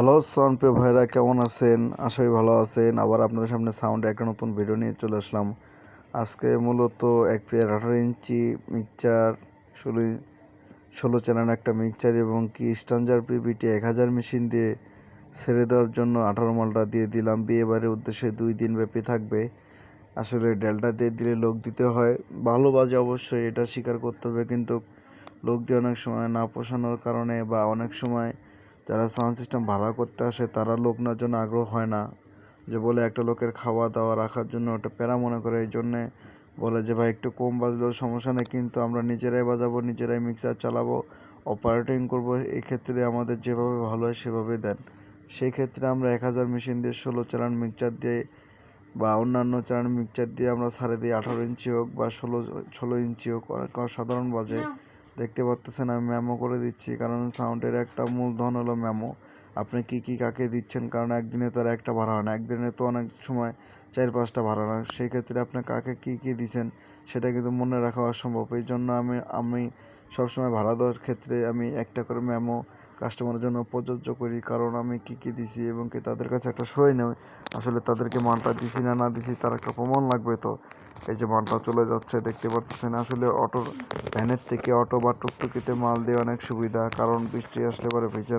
Hello সনপ্রিয় ভাইরা, কেমন আছেন? আশা করি ভালো আছেন। আবার আপনাদের সামনে সাউন্ড একটা নতুন ভিডিও নিয়ে চলে আসলাম। আজকে মূলত এক পেয়ার আঠারো ইঞ্চি মিক্সচার ষোলো ষোলো চ্যানেল একটা মিক্সচার এবং কি স্টাঞ্জার পিপিটি এক হাজার মেশিন দিয়ে ছেড়ে দেওয়ার জন্য আঠারো মালটা দিয়ে দিলাম। বিয়ে বাড়ির উদ্দেশ্যে দুই দিন ব্যাপী থাকবে। আসলে ডেলটা দিয়ে দিলে লোক দিতে হয়। ভালো বাজে অবশ্যই, এটা স্বীকার করতে হবে। কিন্তু লোক দিয়ে অনেক সময় না পোষানোর কারণে বা অনেক সময় যারা সাউন্ড সিস্টেম ভাড়া করতে আসে, তারা লোক নেওয়ার জন্য আগ্রহ হয় না। যে বলে একটা লোকের খাওয়া দাওয়া রাখার জন্য ওটা প্যারা মনে করে, এই জন্যে বলে যে, ভাই, একটু কম বাজলেও সমস্যা নেই, কিন্তু আমরা নিজেরাই বাজাবো, নিজেরাই মিক্সার চালাবো অপারেটিং করব, এই ক্ষেত্রে আমাদের যেভাবে ভালো হয় সেভাবে দেন। সেই ক্ষেত্রে আমরা এক হাজার মেশিন দিয়ে ষোলো চালান মিক্সার দিয়ে বা অন্যান্য চালান মিক্সচার দিয়ে আমরা ছাড়ে দিই আঠারো ইঞ্চি হোক বা ষোলো ষোলো ইঞ্চি হোক, অনেক সাধারণ বাজে। দেখতে পাচ্তেছেন আমি মেমো করে দিচ্ছি। কারণ সাউন্ডের একটা মূলধন হলো মেমো আপনি কি কি কাকে দিচ্ছেন? কারণ একদিনে তো আর একটা ভাড়া হয় না। একদিনে তো অনেক সময় চার পাঁচটা ভাড়া হয়। সেই ক্ষেত্রে আপনি কাকে কি কি দিচ্ছেন, সেটা কিন্তু মনে রাখা অসম্ভব। এই জন্য আমি আমি সবসময় ভাড়া দেওয়ার ক্ষেত্রে আমি একটা করে মেমো কাস্টমারের জন্য প্রযোজ্য করি, কারণ আমি কি কি দিছি এবং কি তাদের কাছে একটা সই নেই। আসলে তাদেরকে মানটা দিছি না না দিছি, তার একটা প্রমাণ লাগবে তো। এই যে মানটা চলে যাচ্ছে, দেখতে পাচ্ছেন আসলে অটোর ভ্যানের থেকে অটো বা টুকটুকিতে মাল দিয়ে অনেক সুবিধা, কারণ বৃষ্টি আসলে পরে ভিজে